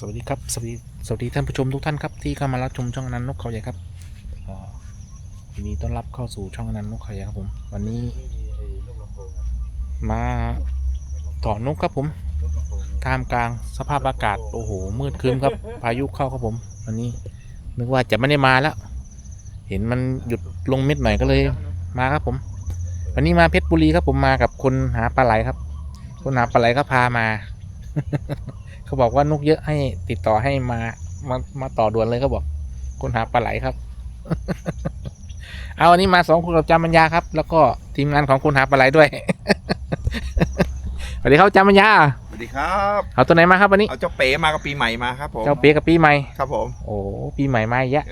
สวัสดีครับ สวัสดีสวัสดีท่านผู้ชมทุกท่านครับที่เข้ามารับชมช่องนันนกเขาใหญ่ครับอ่ายินดีต้อนรับเข้าสู่ช่องนันนกเขาใหญ่ครับผม วันนี้ มาต่อนกครับผมท่ามกลางสภาพอากาศโอ้โหมืดครึ้มครับ พายุเข้าครับผม วันนี้ นึกว่าจะไม่ได้มาแล้ว เห็นมันหยุดลงเม็ดหน่อยก็เลยมาครับผม วันนี้มาเพชรบุรีครับผมมากับคนหาปลาไหลครับ คนหาปลาไหลก็พามา เขาบอกว่านกเยอะให้ติดต่อให้มามามาต่อด่วนเลยเขาบอกคนหาปลาไหลครับ เอาวันนี้มาสองคนกับจามัญญาครับ แล้วก็ทีมงานของคนหาปลาไหลด้วยสวัสดีครับจามัญญาสวัสดีครับเอาตัวไหนมาครับวันนี้เอาเจ้าเป๋มากับปีใหม่มาครับผมเจ้าเปียกับปีใหม่ครับผมโอ้ปีใหม่มาอีกแยะ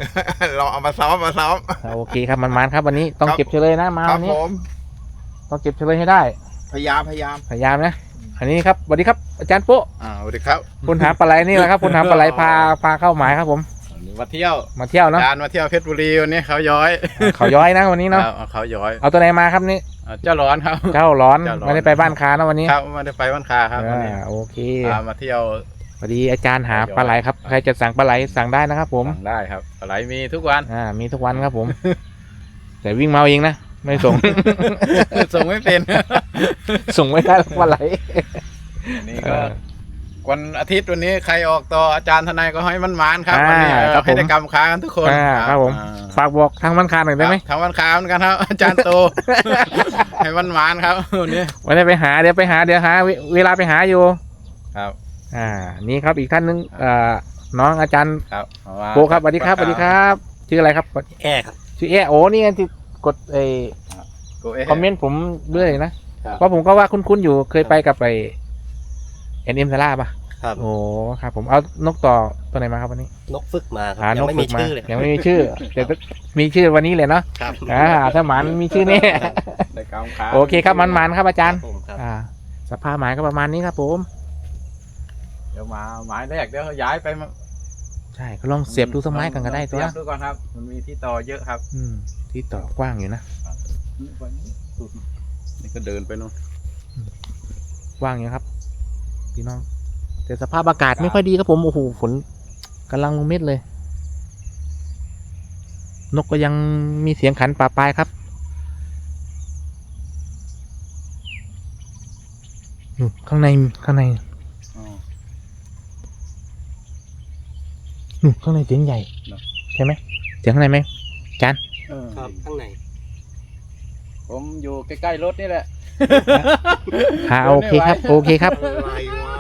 เราเอามาซ้อมมาซ้อมโอเคครับมันมันๆครับวันนี้ต้องครับเก็บเฉลยนะมาครัวับนนี้ผมต้องเก็บเฉลยให้ได้ พยายามพยายามพยายามนะ อันนี้ครับสวัสดีครับอาจารย์โป๊ะอ่าสวัสดีครับคนหาปลาไหลนี่แหละครับคนหาปลาไหลพาพาเข้าหมายครับผมวันนี้มาเที่ยวมาเที่ยวเนาะการมาเที่ยวเพชรบุรีวันนี้เขาย้อย เขาย้อยนะวันนี้เนาะครับเอาเขาย้อย เอาตัวไหนมาครับนี่อ่าเจ้าร้อนครับเจ้าร้อนเจ้าร้อนไม่ได้ไปบ้านค้านะวันนี้ครับไมาได้ไปวันคาครับวันนี้อ่าโอเคอ่ามาเที่ยวพอดีอาจารย์หาปลาไหลครับใครจะสั่งปลาไหลสั่งได้นะครับ ผมสั่งได้ครับอะไรมีทุกวันอ่ามีทุกวันครับผม แต่วิ่งมาเอาเองนะ ไม่ส่ง ส่งไม่เป็น ส่งไม่ได้หรอกปลาไหล อันนี้เอก็อวันอาทิตย์วันนี้ใครออกต่ออาจารย์ทนายก็ให้มันหมานครับอ่าวันนี้เออครับผม ให้ได้กำค้ากันทุกคนอ่าครับผม อ่าฝากบอกทางบ้านค้าหน่อยได้ไหมครับทำวันค้าเหมือนกันครับ อาจารย์โต ให้มันหมานครับวันนี้วันนี้ไปหาเดี๋ยวไปหาเดี๋ยวหาเวเวลาไปหาอยู่ ครับอ่า นี่ครับอีกท่านหนึงเอ่อน้องอาจารย์ครับเอามาโปครับสวัสดีครับสวัสดีครับ ชื่ออะไรครับ แอร์ครับ ชื่อแอโอ้นี่ไงที่ กดไอโกเอ๊ะคอมเมนต์ผมด้วยนะครับเพราะผมก็ว่าคุ้นๆอยู่เคยไปกับไปเอ็นเอ็มซาร่าป่ะครับโอ้ครับ ผมเอานกต่อตัวไหนมาครับวันนี้นกฝึกมาคหารับนยังกไม่ฝึมีกมาชื่อเลยยังไม่มีชื่อเดี๋ยวมีชื่อวันนี้เลยเนาะครับ อ่าถ้าหมันมีชื่อแนี่ ได้กำค้าโอเคครับมันมันๆครับอาจารย์ ผมครับ อ่า สภาพหมายก็ประมาณนี้ครับผม เดี๋ยวมาหมายแรกเดี๋ยวย้ายไปมาใช่ก็ลองเสียบดูสกไมัยกันก็ได้ตัวเสียบดูก่อนครับ มันมีที่ต่อเยอะครับ อืม ที่ต่อกว้างอยู่นะนี่ก็เดินไปนู่นกว้างอยู่ครับพี่น้อง แต่สภาพอากาศไม่ค่อยดีครับผมโอ้โหฝนกำลังลงเม็ดเลย นกก็ยังมีเสียงขันป่าปลายครับนู่นข้างในข้างในนู่นข้างในเสียงใหญ่ ใช่ไหมเสียงข้างในไหม ครับข้างในผมอยู่ใกล้ๆรถนี่แหละ อ่าโอเคครับ โอเคครับอะไรวะ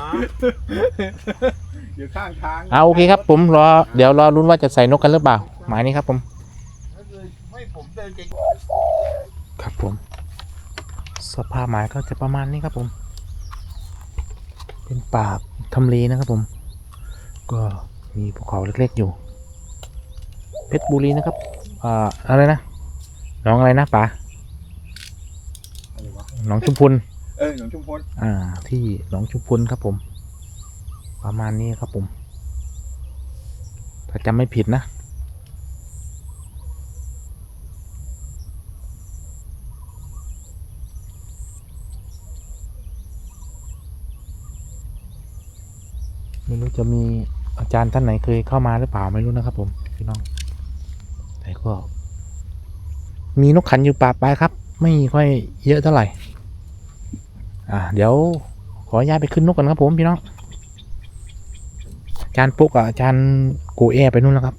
อยู่ข้างทางเอาโอเคครับ ผมรอเดี๋ยวรอรุ้นว่าจะใส่นกกันหรือเปล่า หมายนี้ครับ ผมไม่ผมเดินเก่งครับผม สภาพหมายก็จะประมาณนี้ครับผม เป็นป่าทำเลนะครับผม ก็มีภูเขาเล็กๆอยู่ เพชรบุรีนะครับ อ่าอะไรนะหน้องอะไรนะป่าหนองชุมพลเออหนุ่มชุมพลอ่า ที่หนองชุมพลครับผม ประมาณนี้ครับผม ถ้าจำไม่ผิดนะ ไม่รู้จะมีอาจารย์ท่านไหนเคยเข้ามาหรือเปล่าไม่รู้นะครับผมพี่น้อง แต่ก็ มีนกขันอยู่ป่าไปครับ ไม่ค่อยเยอะเท่าไหร่ อ่าเดี๋ยวขออนุญาตไปขึ้นนกกันครับผมพี่น้องอาจารย์ปุ๊กกับอาจารย์กูเอไปนู่นแล้วครับ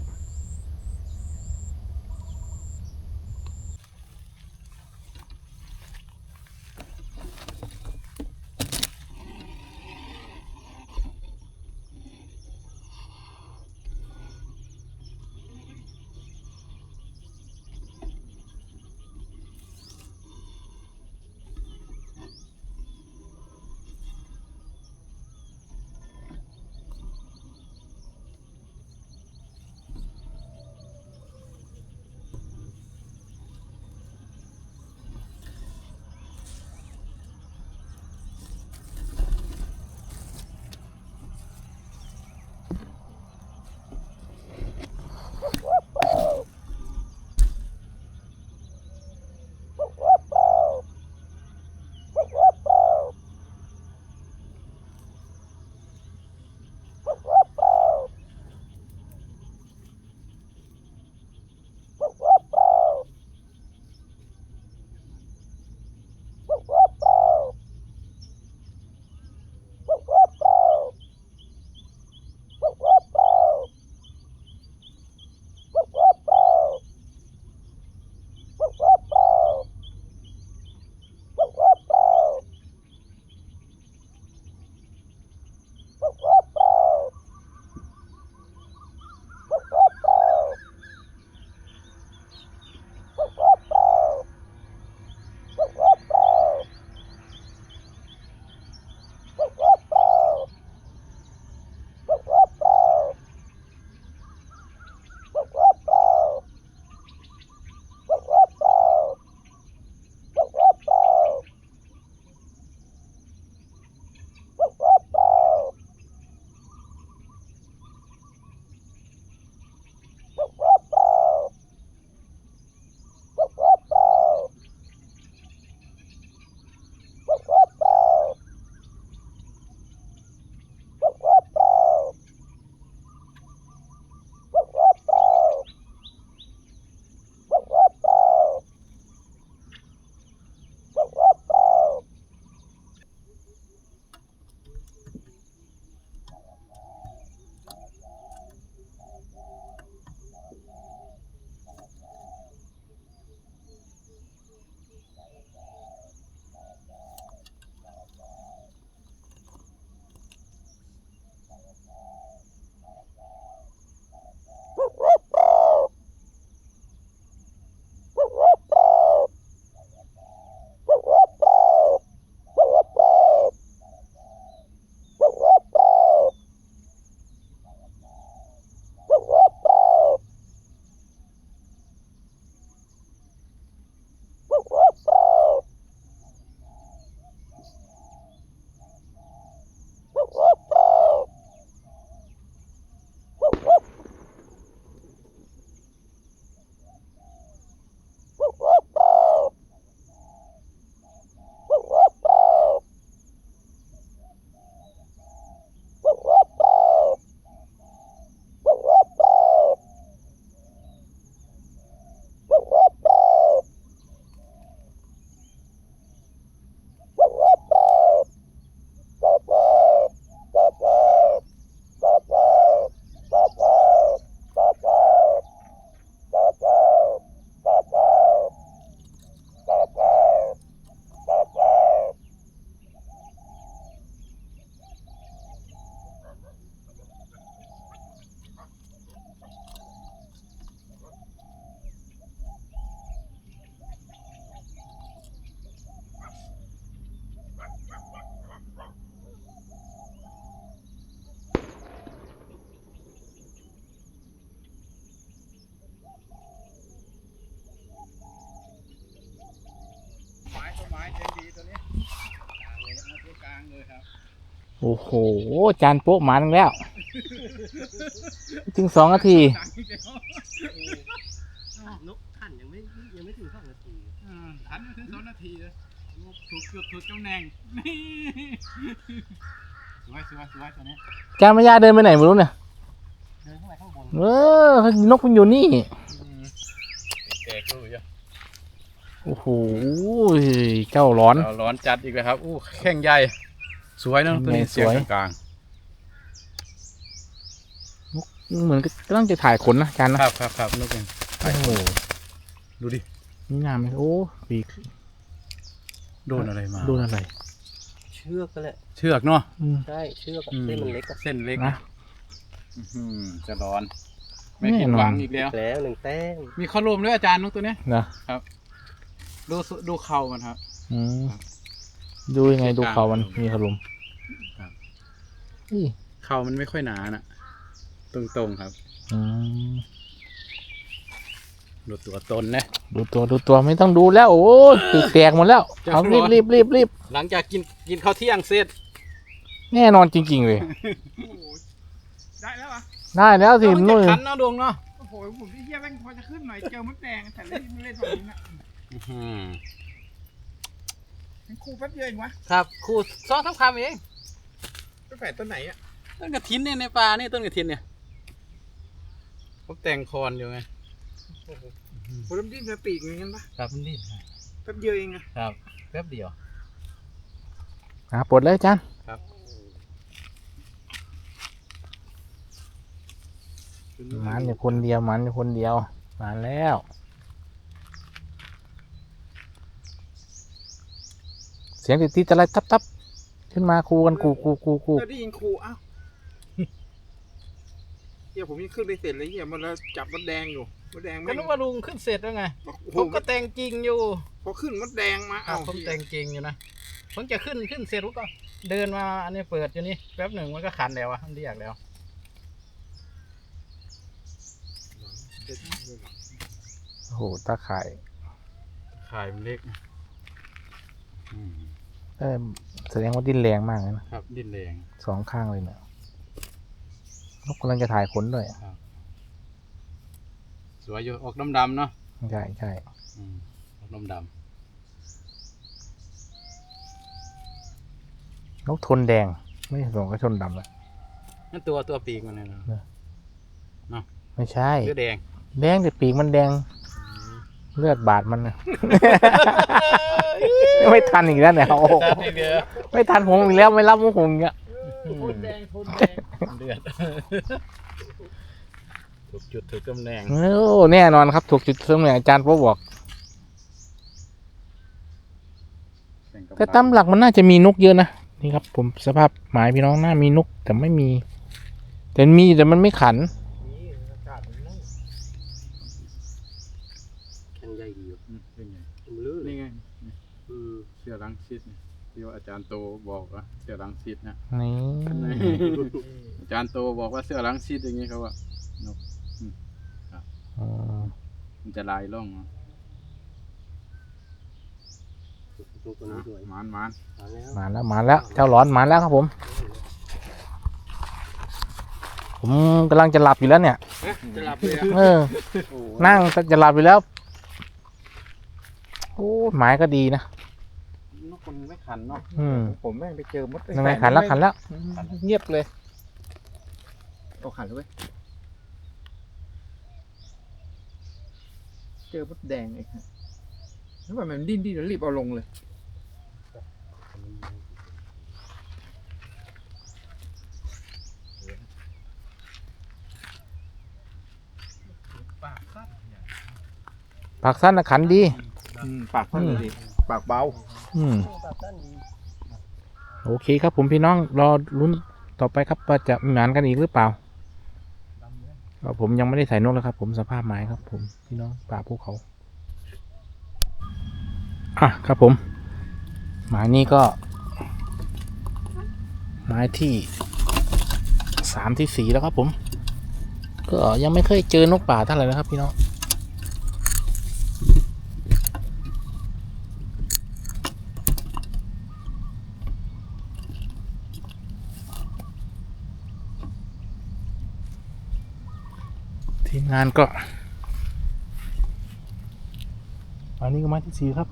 โอ้โห จานโป๊ะหมานึงแล้ว ถึงสองนาที นกขันยังไม่ยังไม่ถึงสองนาทีอ่าทันไม่ถึงสองนาทีเลยถูกจุดถูกตำแหน่งนี่สวยสวยสวยตัวนี้จานมายาเดินไปไหนไม่รู้เนี่ยเดินเข้าไปข้างบนเออนกมันอยู่นี่แตกรู้อยู่โอ้โหเจ้าร้อนเราร้อนจัดอีกแล้วครับ อู้แข้งใหญ่ สวยเนอะตัวนี้สเสียวยงกลางเหมือนกำลังจะถ่ายขนนะจานๆนะครับครับครับนกเองโอ้โหดูดินี่น้ำไหมโอ้ปีกโดนอะไรมาโดนอะไร เชือกก็แหละเชือกเนาะอืมใช่เชือกอะอืมเส้นมันเล็กอะเส้นเล็กนะอื้อหือจะร้อน ไม่ผิดแน่นอนหวังอีกแล้วแล้วหนึ่งแต้มมีข้อรวมด้วยอาจารย์นกตัวเนี้ยนะดูสุดูเข่ามันครับอืม ดูยังไงดูเขามันมีขลุมครับนี่เข่ามันไม่ค่อยหนาน่ะ ตรงๆครับ อืมดูตัวตนนะ ดูตัวดูตัวไม่ต้องดูแล้วโอ้ยปีกแตกหมดแล้วจะเอาร้รีอบนรีบรีบรีบหลังจากกินกินข้าวเที่ยงเสร็จแน่นอนจริง ๆ เลยได้แล้วอะได้แล้วสิเอามันนู่นจะขันเนาะดวงเนาะโอ้โหผมที่เยี่ยแม่งพอจะขึ้นหน่อยเจอมดแดงแต่เล่นเล่นแบบนี้นะอื้อหือ มันคู่แป๊บเดียวเองวะครับครูสองสามคำเองตั้งแต่ต้นไหนอะต้นกระถินเนี่ยในป่านี่ต้นกระถินเนี่ยผมแต่งคอนอยู่ไงผมดิ้นจะปีกอย่างนั้นปะครับมันดิ้นแป๊บเดียวเองอะครับแป๊บเดียว อะปลดเลยจานครับมันอยู่คนเดียวมันอยู่คนเดียวมาแล้ว เสียงติดติดอะไรทับทับขึ้นมาคูกันคูคูคูคูเออได้ยินครูอ้าวเฮียผมยังขึ้นไปเสร็จเลยเฮียมันแล้วจับมดแดงอยู่มดแดงก็ไม่นึกว่าลุงขึ้นเสร็จแล้วไงโอ้โหผมก็แต่งจริงอยู่พอขึ้นมดแดงมาครัเอ้าบผมแต่งจริงอยู่นะผมจะขึ้นขึ้นเสร็จผมก็เดินมาอันนี้เปิดอยู่นี่แป๊บหนึ่งมันก็ขันแล้วอะมันเรียกแล้วโอ้โหตาข่ายขายมันเล็กเออ แสดงว่าดิ้นแรงมากเลยนะครับ ดิ้นแรงสองข้างเลยเนี่ยนกกำลังจะถ่ายขนด้วยสวยอยู่ออกดำๆเนาะใช่ใช่อืมออกดำนกทนแดง ไม่ใช่สองก็ชนดำแล้วๆนั่นตัวตัวปีกมันเนี่ยนะไม่ใช่เสื้อแดง แดงแต่ปีกมันแดง เลือดบาดมันนะ ไม่ทันอีกแล้วเนี่ยโอ้โหจัดให้เดือดไม่ทันผมอีกแล้วไม่รับมุกผมอีกแล้วแดงทนแดงเดือดถูกจุดถูกตำแหน่งโอ้แน่นอนครับ ถูกจุดเสมออาจารย์พ่อบอก แต่ตามหลักมันน่าจะมีนกเยอะนะนี่ครับ ผมสภาพหมายพี่น้องน่ามีนกแต่ไม่มี แต่มีแต่มันไม่ขัน นี่อากาศมันนั่งแข็งใหญ่ดีอยู่ อืมเป็นไง มันลื่น นี่ไง อืม เสื้ อลังซิดเนี่ยที่ว่าอาจารย์โตบอกว่าเสื้อลังซิดนะ นี่อาจารย์โตบอกว่าเสื้อลังซิดอย่างนี้เขาว่าอืมมันจะลายล่องเนอะตัวตัวนี้สวยมานมานมาแล้วมาแล้วมาแล้วเจ้าร้อนมาแล้วครับผม ผมกำลังจะหลับอยู่แล้วเนี่ย จะหลับเลยอะเออ นั่งจะหลับอยู่แล้ว โอ้หมายก็ดีนะ นกมันไม่ขันเนาะอืมผมแม่งไปเจอมดยังไงขันแล้วขันแล้ว เงียบเลยเอาขันเลยเว้ยเจอมดแดงเองฮะแล้วแบบมันดิ้นดิ้นแล้วรีบเอาลงเลยปากสั้นปากสั้นนะขันดีอืมปากสั้นเลยดิ ปากเบาอืมปากสั้นดีโอเคครับผมพี่น้องรอลุ้นต่อไปครับว่าจะมีหมานกันอีกหรือเปล่าก็ผมยังไม่ได้ใส่นกแล้วครับ ผมสภาพไม้ครับ ผมพี่น้องป่าภูเขาอะครับผมหมายนี้ก็ ไม้ที่สามที่สี่แล้วครับผม ก็ยังไม่เคยเจอนกป่าเท่าไหร่นะครับ พี่น้อง ทีมงานก็อันนี้ก็ไม้ที่สี่ครับ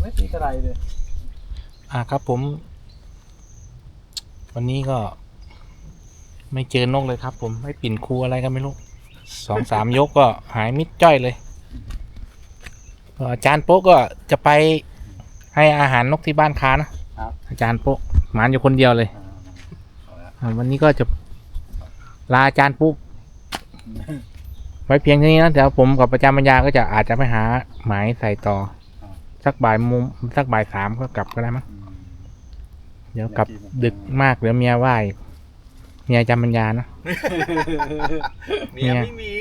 ไม่ตีอะไรเลย อ่าครับผม วันนี้ก็ ไม่เจอนกเลยครับ ผมไม่ปิ่นครูอะไรกันไม่รู้สองสามยกก็หายมิดจ้อยเลยก็อาจารย์โป๊กก็จะไปให้อาหารนกที่บ้านค้านะครับ อาจารย์โป๊กหมานอยู่คนเดียวเลยอ่าวันนี้ก็จะลาอาจารย์ปุ๊บไว้เพียงเท่านี้นะเดี๋ยวผมกับประจำปัญญาก็จะอาจจะไปหาหมายใส่ต่อ สักบ่ายโมุมสักบ่ายสามก็กลับก็ได้มั้งเดี๋ยวกลับดึกมากเดี๋ยวเมียไหวเมียจำปัญญานะ เมียไม่มี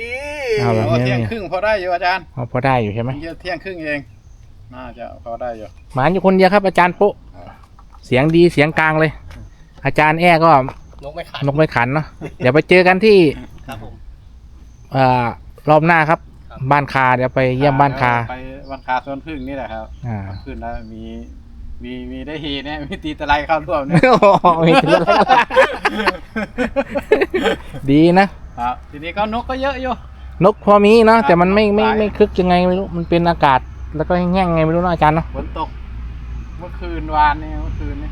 เอาเหรอโอ้เมียเที่ยงไม่มีครึ่งพอได้อยู่อาจารย์อ๋อพอได้อยู่ใช่ไหมเที่ยงครึ่งเองน่าจะพอได้อยู่หมานอยู่คนเดียวครับอาจารย์ปุ๊เสียงดีเสียงกลางเลย อาจารย์แอ้ก็นกไม่ขันนกไม่ขันเนาะเดี๋ยวไปเจอกันที่ครับผม เอ่อรอบหน้าครับ บ้านคาเดี๋ยวไปเยี่ยมบ้านคา ไปบ้านคาสวนพึ่งนี่แหละครับอ่า ขึ้นแล้วมีมีมีได้ฮีเนี่ยมีตีตะไลเข้าร่วมเนี่ยโอ้โหมีถึงแล้วดีนะ ครับ ทีนี้ก็นกก็เยอะอยู่ นกพอมีเนาะครับแต่มันไม่ไม่หลายไม่คึกยังไงไม่รู้มันเป็นอากาศ แล้วก็แห้งๆไงไม่รู้เนาะอาจารย์เนาะฝนตก เมื่อคืนวานเนี่ยเมื่อคืนเนี่ย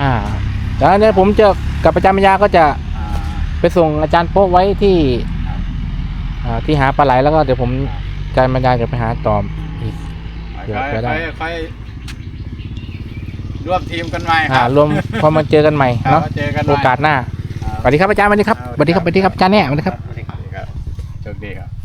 อ่าแล้วเดี๋ยวผมจะกับประจำปัญญาก็จะอ่าไปส่งอาจารย์โป๊ะไว้ที่อ่า ที่หาปลาไหลแล้วก็เดี๋ยวผมจานบรรยายจะไปหาต่ออีกเดี๋ยวไปได้ค่อยร่วมทีมกันใหม่ครับรวมพอมาเจอกันใหม่เนาะโอกาสหน้าสวัสดีครับอาจารย์สวัสดีครับสวัสดีครับสวัสดีครับอาจารย์เนี่ยสวัสดีครับสวัสดีครับโชคดีครับ